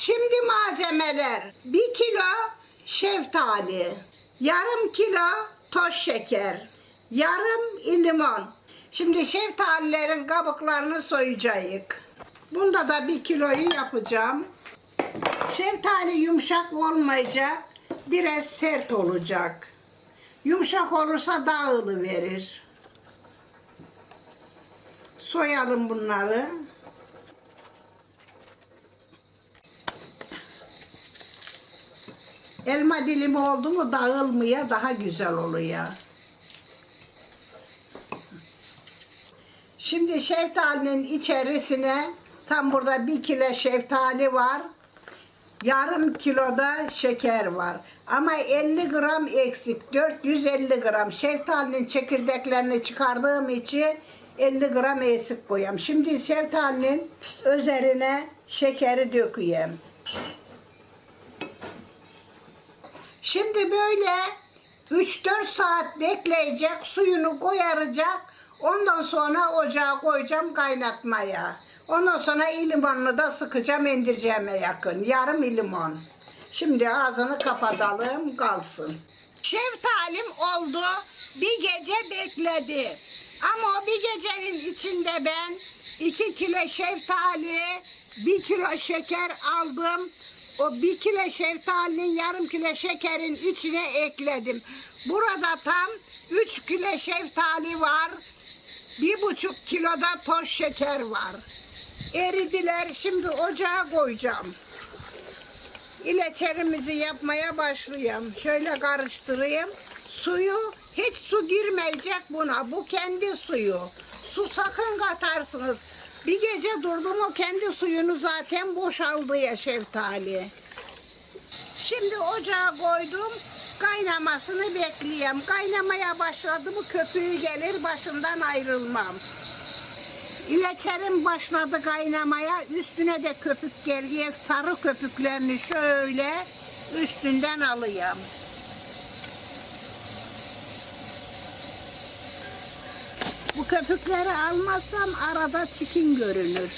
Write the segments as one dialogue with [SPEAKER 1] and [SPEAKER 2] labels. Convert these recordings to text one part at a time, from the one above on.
[SPEAKER 1] Şimdi malzemeler. 1 kilo şeftali, yarım kilo toz şeker, yarım limon. Şimdi şeftalilerin kabuklarını soyacağız. Bunda da bir kiloyu yapacağım. Şeftali yumuşak olmayacak, biraz sert olacak. Yumuşak olursa dağılı verir. Soyalım bunları. Elma dilimi oldu mu dağılmıyor, daha güzel oluyor. Şimdi şeftalinin içerisine tam burada bir kilo şeftali var. Yarım kiloda şeker var. Ama 50 gram eksik. 450 gram. Şeftalinin çekirdeklerini çıkardığım için 50 gram eksik koyayım. Şimdi şeftalinin üzerine şekeri döküyorum. Şimdi böyle 3-4 saat bekleyecek, suyunu koyaracak. Ondan sonra ocağa koyacağım kaynatmaya. Ondan sonra limonunu da sıkacağım indireceğime yakın. Yarım limon. Şimdi ağzını kapatalım kalsın. Şeftalim oldu. Bir gece bekledi. Ama o bir gecenin içinde ben 2 kilo şeftali, 1 kilo şeker aldım. O bir kilo şeftalinin yarım kilo şekerin içine ekledim. Burada tam 3 kilo şeftali var. Bir buçuk kiloda toz şeker var. Eridiler. Şimdi ocağa koyacağım. İleçerimizi yapmaya başlayayım. Şöyle karıştırayım. Suyu hiç su girmeyecek buna. Bu kendi suyu. Su sakın katarsınız. Bir gece durdu mu kendi suyunu zaten boşaldı ya şeftali. Şimdi ocağa koydum. Kaynamasını bekleyeyim. Kaynamaya başladı mı köpüğü gelir başından ayrılmam. İleçerim başladı kaynamaya. Üstüne de köpük geliyor. Sarı köpüklerini şöyle üstünden alayım. Bu köpükleri almazsam arada çikin görünür.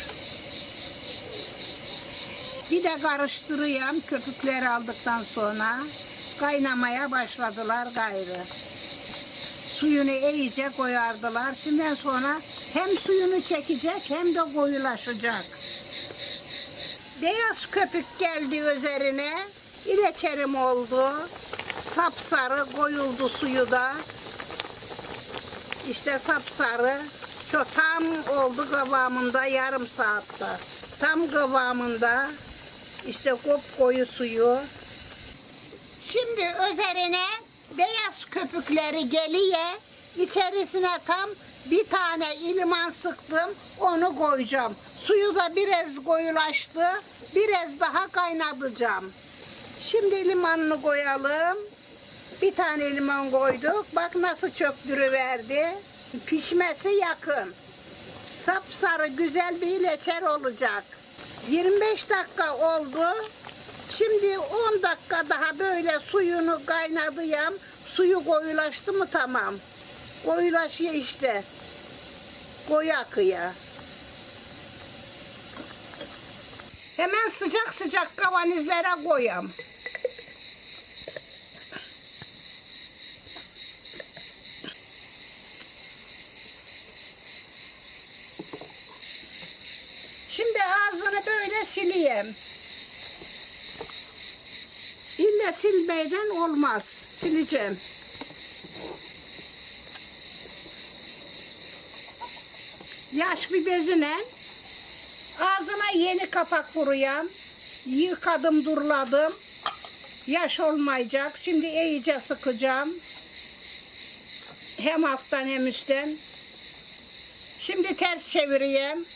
[SPEAKER 1] Bir de karıştırıyorum köpükleri aldıktan sonra. Kaynamaya başladılar gayrı. Suyunu iyice koyardılar. Şimdiden sonra hem suyunu çekecek hem de koyulaşacak. Beyaz köpük geldi üzerine. İleçerim oldu. Sapsarı koyuldu suyu da. İşte sapsarı. Çok tam oldu kıvamında yarım saatte. Tam kıvamında. İşte kop koyu suyu. Şimdi üzerine beyaz köpükleri geliye içerisine tam bir tane iliman sıktım onu koyacağım. Suyu da biraz koyulaştı. Biraz daha kaynatacağım. Şimdi limonunu koyalım. Bir tane limon koyduk. Bak nasıl çöktürüverdi. Pişmesi yakın. Sapsarı güzel bir leçer olacak. 25 dakika oldu. Şimdi 10 dakika daha böyle suyunu kaynadıyam. Suyu koyulaştı mı tamam. Koyulaşıyor işte. Koyu akıyor. Hemen sıcak sıcak kavanozlara koyam. Şimdi ağzını böyle sileyim. İlle silmeden olmaz. Sileceğim. Yaş bir bezine ağzına yeni kapak vuruyorum. Yıkadım, durladım. Yaş olmayacak. Şimdi iyice sıkacağım. Hem alttan hem üstten. Şimdi ters çevireyim.